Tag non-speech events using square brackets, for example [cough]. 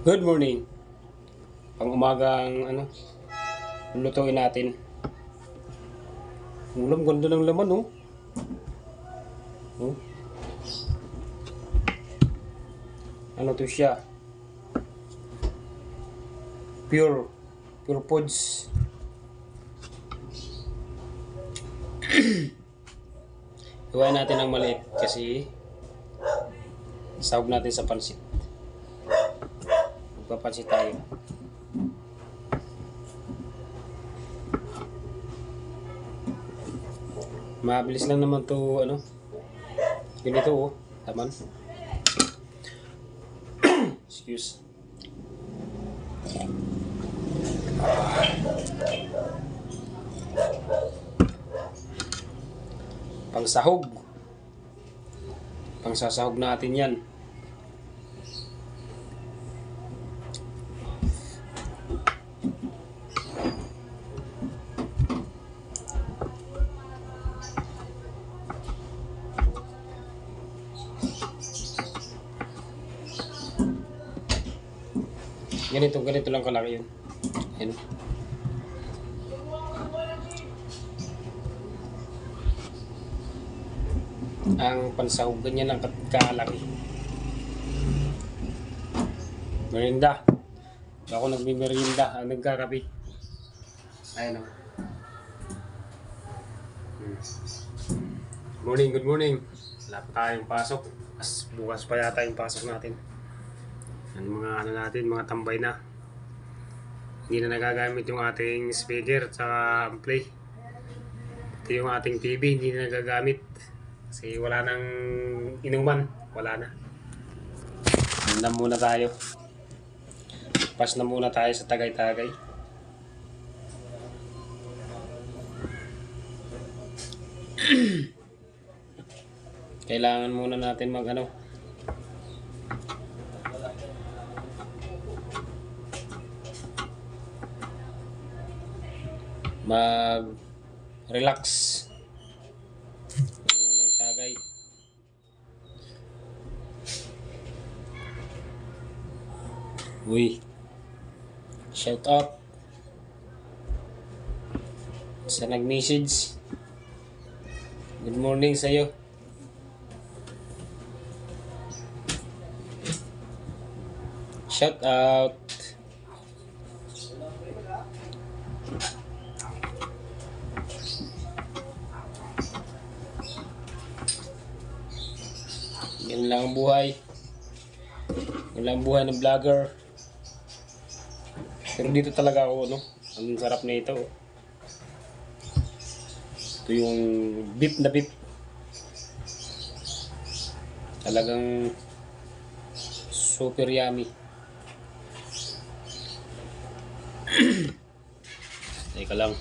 Good morning. Pang umagang ano, lutuin natin. Ulam, ganda ng laman, oh. Oh. Ano to siya? Pure. Pure foods. [clears throat] Iwain natin ng maliit kasi sahog natin sa pansit. Magpapansit tayo. Mabilis lang naman to ano. Ganito oh. Taman. [clears throat] Excuse. Pangsahog. Pangsasahog natin yan. Ganito, ganito lang kalaki yun. Ayan. Ang pansahog, ganyan kat- kalaki. Merinda. Ako nagmimerinda, ang nagkakape. Ayan o. Hmm. Morning, good morning. Wala pa tayong pasok. As bukas pa yata yung pasok natin. Yan mga ano natin, mga tambay na. Hindi na nagagamit yung ating speaker saka play. Ito yung ating TV, hindi na nagagamit. Kasi wala nang inuman. Wala na. Handa muna tayo. Pas na muna tayo sa Tagay-Tagay. [clears throat] Kailangan muna natin mag ano, mag relax muna yung tagay. Uy. Shout out. Sa nag-message. Good morning sa'yo. Shout out Yan lang ang buhay. Yan lang ang buhay ng vlogger. Pero dito talaga ako, no? Ang sarap na ito. Ito yung beef na beef. Talagang super yummy. [clears throat] Teka lang.